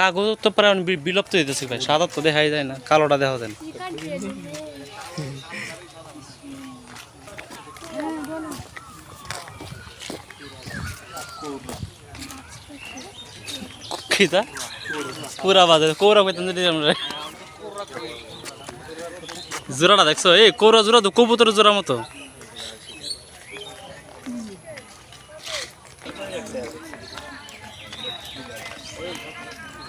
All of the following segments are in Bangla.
কাগজ তো প্রায় বিলুপ্ত হইতেছে ভাই, সাদা তো দেখাই যায় না, কালোটা দেখা যায় না। জোড়াটা দেখছ? এই কৌরা জোড়া তো কবুতরের জোড়া মতো।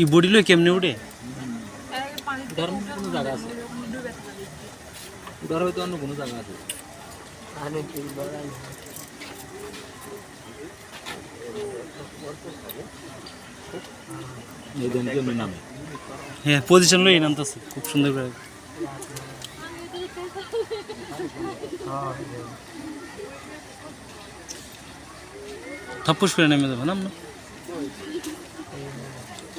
ই বডি লই কেমনে উঠে? উঠার মধ্যে কোনো জায়গা আছে? উঠার হয়তো অন্য কোনো জায়গা আছে। হ্যাঁ পজিশন লই নামতেছে খুব সুন্দর করে। থাপ্পুস করে নেমে যাব নাম না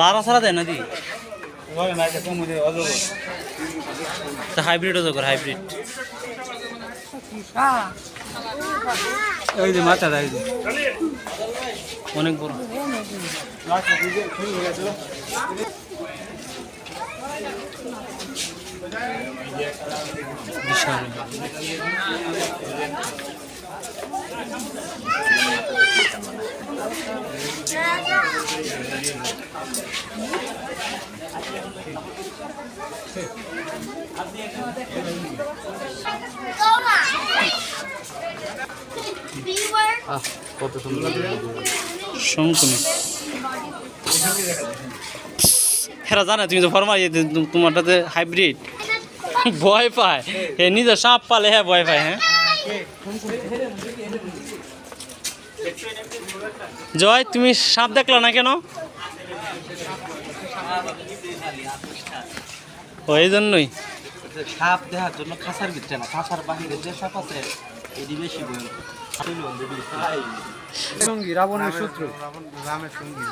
লারা সারা দেয় না দি হাইব্রিড অজগর। হাইব্রিড এই যে এই যে। অনেক বড়। বিশাল কত সুন্দর শঙ্কুনি জানে তুমি তো ফরমাই তোমারটাতে হাইব্রিড ভয় পায়। হে নিজে সাপ পালে হ্যাঁ ভয় পায় হ্যাঁ। জয় তুমি সাপ দেখলা না কেন? ওই জন্যই। সাপ দেখার জন্য খাঁচার ভিতরে না খাঁচার বাহিরে যে সাপ আছে এটি বেশি সঙ্গী রাবণের শত্রু। রাবণ রামের সঙ্গী